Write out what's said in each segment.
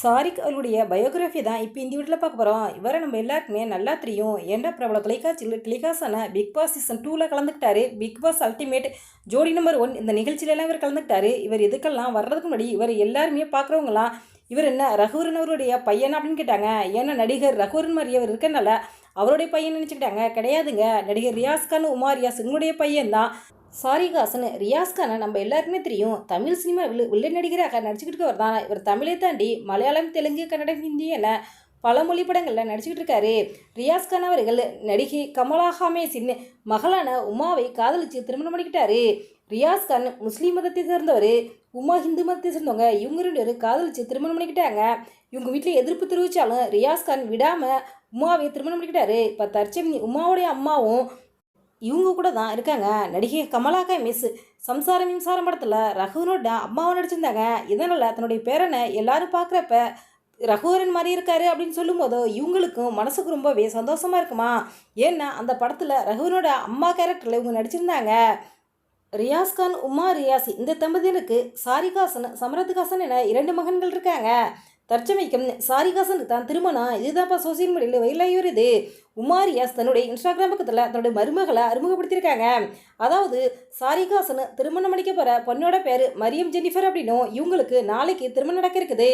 சாரிக் அவருடைய பயோகிராஃபி தான் இப்போ இந்த வீட்டில் பார்க்க போகிறோம் இவரை நம்ம எல்லாருக்குமே நல்லா தெரியும். ஏன்டா பிரபல தொலைக்காட்சியில் டெலிகாஸான பிக் பாஸ் சீசன் டூவில் கலந்துக்கிட்டாரு. Big boss ultimate Jodi number one இந்த நிகழ்ச்சியிலலாம் இவர் கலந்துக்கிட்டாரு. இவர் இதுக்கெல்லாம் வர்றதுக்கு முன்னாடி இவர் எல்லாருமே பார்க்குறவங்களாம் இவர் என்ன ரகுவரன் அவருடைய பையன் அப்படின்னு கேட்டாங்க. ஏன்னா நடிகர் ரகுவரன் மாதிரி அவர் இருக்கனால அவருடைய பையன் நினச்சிக்கிட்டாங்க. கிடையாதுங்க. நடிகர் ரியாஸ் கான் உமா ரியாஸ் இவங்களுடைய பையன் தான் சாரிகாசன் ரியாஸ் கானை நம்ம எல்லாருக்குமே தெரியும் தமிழ் சினிமாவில் வில்லை நடிகராக நடிச்சுக்கிட்டு இருக்கவர் தான். இவர் தமிழை தாண்டி மலையாளம் தெலுங்கு கன்னடம் ஹிந்தி என பல மொழி படங்களில் நடிச்சுக்கிட்டு இருக்காரு. ரியாஸ்கான் அவர்கள் நடிகை கமலா ஹாமேஸின் மகளான உமாவை காதலிச்சு திருமணம் பண்ணிக்கிட்டாரு. ரியாஸ் கான் முஸ்லீம் மதத்தை சேர்ந்தவர் உமா ஹிந்து மதத்தை சேர்ந்தவங்க. இவங்க ரெண்டு பேரும் காதலிச்சு திருமணம் பண்ணிக்கிட்டாங்க. இவங்க வீட்டில் எதிர்ப்பு தெரிவித்தாலும் ரியாஸ்கான் விடாமல் உமாவை திருமணம் பண்ணிக்கிட்டாரு. இப்போ தற்சமி உமாவுடைய அம்மாவும் இவங்க கூட தான் இருக்காங்க. நடிகை கமலாக்கா மிஸ் சம்சாரம் மின்சாரம் படத்தில் ரகுவனோட அம்மாவும் நடிச்சிருந்தாங்க. இதனால் தன்னுடைய பேரனை எல்லாரும் பார்க்குறப்ப ரகுவரன் மாதிரி இருக்காரு அப்படின்னு சொல்லும்போது இவங்களுக்கும் மனசுக்கு ரொம்பவே சந்தோஷமாக இருக்குமா? ஏன்னா அந்த படத்தில் ரகுவனோட அம்மா கேரக்டரில் இவங்க நடிச்சிருந்தாங்க. ரியாஸ் கான் உமா ரியாஸ் இந்த தம்பதியருக்கு சாரிகாசன் சமரத்துகாசன் என இரண்டு மகன்கள் இருக்காங்க. தற்சமைக்கும் சாரிகாசனுக்கு தான் திருமணம் இதுதான்ப்பா சோசியல் மீடியாவில் வயலாகி வருது உமாரியாஸ் தன்னுடைய இன்ஸ்டாகிராம் பக்கத்தில் தன்னுடைய மருமகளை அறிமுகப்படுத்தியிருக்காங்க. அதாவது சாரிகாசன் திருமணம் அடிக்க போகிற பொண்ணோட பேர் மரியம் ஜெனிஃபர் அப்படின்னும் இவங்களுக்கு நாளைக்கு திருமணம் நடக்க இருக்குது.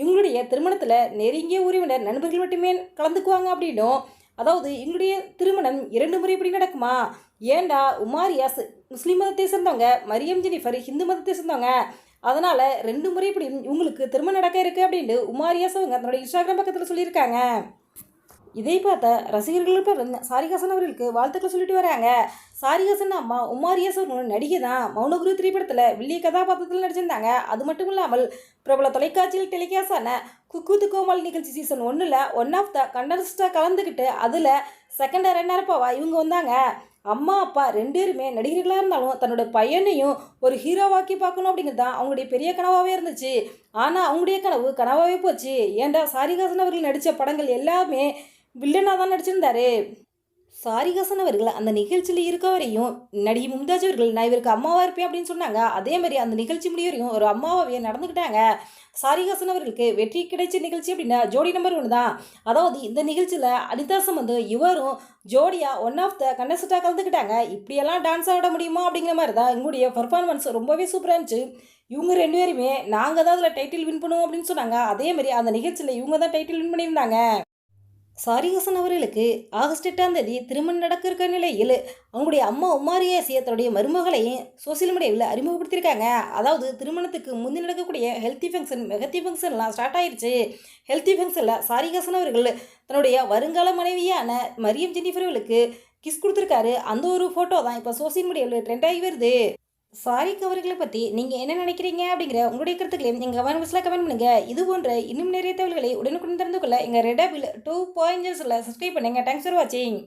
இவங்களுடைய திருமணத்தில் நெருங்கிய உறவினர் நண்பர்கள் மட்டுமே கலந்துக்குவாங்க அப்படின்னும். அதாவது எங்களுடைய திருமணம் இரண்டு முறை இப்படி நடக்குமா? ஏண்டா உமாரியாஸ் முஸ்லீம் மதத்தை சேர்ந்தவங்க மரியம் ஜெனிஃபர் ஹிந்து மதத்தை சேர்ந்தவங்க? அதனால் ரெண்டு முறை இப்படி உங்களுக்கு திருமணம் நடக்க இருக்குது அப்படின்ட்டு உமாரியாஸ் அவங்க தன்னோட இன்ஸ்டாகிராம் பக்கத்தில் சொல்லியிருக்காங்க. இதை பார்த்த ரசிகர்கள் சாரிகாசன் அவர்களுக்கு வாழ்த்துக்கள் சொல்லிட்டு வராங்க. சாரிகாசன் அம்மா உமாரியாசன் அவர்கள் நடிகை தான் மௌனகுரு திரைப்படத்தில் வில்லிய கதாபாத்திரத்தில் நடிச்சிருந்தாங்க. அது மட்டும் இல்லாமல் பிரபல தொலைக்காட்சியில் டெலிகாஸ்டான குக்குத்து கோமல் நிகழ்ச்சி சீசன் ஒன்றில் ஒன் ஆஃப் த கண்டஸ்டாக கலந்துக்கிட்டு அதில் செகண்ட் ரெண்டாயிரப்பாவா இவங்க வந்தாங்க. அம்மா அப்பா ரெண்டு பேருமே நடிகர்களாக இருந்தாலும் தன்னோட பையனையும் ஒரு ஹீரோவாக்கி பார்க்கணும் அப்படிங்கிறது தான் அவங்களுடைய பெரிய கனவாகவே இருந்துச்சு. ஆனால் அவங்களுடைய கனவு கனவாகவே போச்சு. ஏன்டா சாரிகாசன் அவர்கள் நடித்த படங்கள் எல்லாமே வில்லனாக தான் நடிச்சிருந்தாரு. சாரிகாசன் அவர்கள் அந்த நிகழ்ச்சியில் இருக்க வரையும் நடிகை மும்தாஜ் அவர்கள் நான் இவருக்கு அம்மாவாக இருப்பேன் அப்படின்னு சொன்னாங்க. அதே மாதிரி அந்த நிகழ்ச்சி முடிய வரையும் ஒரு அம்மாவாகவே நடந்துக்கிட்டாங்க. சாரிகாசன் அவர்களுக்கு வெற்றி கிடைச்ச நிகழ்ச்சி அப்படின்னா ஜோடி நம்பர் ஒன்று தான். அதாவது இந்த நிகழ்ச்சியில் அனிதாசம் வந்து இவரும் ஜோடியாக ஒன் ஆஃப் த கண்டஸ்டாக கலந்துக்கிட்டாங்க. இப்படியெல்லாம் டான்ஸ் ஆட முடியுமா அப்படிங்கிற மாதிரி தான் எங்களுடைய பர்ஃபார்மன்ஸ் ரொம்பவே சூப்பராக இருந்துச்சு. இவங்க ரெண்டு பேருமே நாங்கள் தான் அதில் டைட்டில் வின் பண்ணுவோம் அப்படின்னு சொன்னாங்க. அதே மாதிரி அந்த நிகழ்ச்சியில் இவங்க தான் டைட்டில் வின் பண்ணியிருந்தாங்க. சாரிஹாசன் அவர்களுக்கு ஆகஸ்ட் எட்டாம் தேதி திருமணம் நடக்க இருக்க நிலையில் அவங்களுடைய அம்மா உமாரியாசிய தன்னுடைய மருமகளையும் சோசியல் மீடியாவில் அறிமுகப்படுத்தியிருக்காங்க. அதாவது திருமணத்துக்கு முந்தி நடக்கக்கூடிய ஹெல்த்தி ஃபங்க்ஷன் மெகத்தி ஃபங்க்ஷன்லாம் ஸ்டார்ட் ஆயிடுச்சு ஹெல்த்தி ஃபங்க்ஷனில் சாரிஹாசன் அவர்கள் தன்னுடைய வருங்கால மனைவியான மரியம் ஜெனிஃபர்களுக்கு கிஸ் கொடுத்துருக்காரு. அந்த ஒரு ஃபோட்டோ தான் இப்போ சோசியல் மீடியாவில் ட்ரெண்ட் ஆகி வருது. சாரி அவர்களை பற்றி நீங்கள் என்ன நினைக்கிறீங்க அப்படிங்கிற உங்களுடைய கருத்துக்களையும் எங்கள் கமெண்ட் பாக்ஸில் கமெண்ட் பண்ணுங்கள் இது போன்ற இன்னும் நிறைய தகவல்களை உடனுக்குடன் தெரிந்து கொள்ள எங்கள் ரெடாபில் டூ பாயிண்ட்ஸில் சப்ஸ்கிரைப் பண்ணுங்கள் தேங்க்ஸ் ஃபார் வாட்சிங்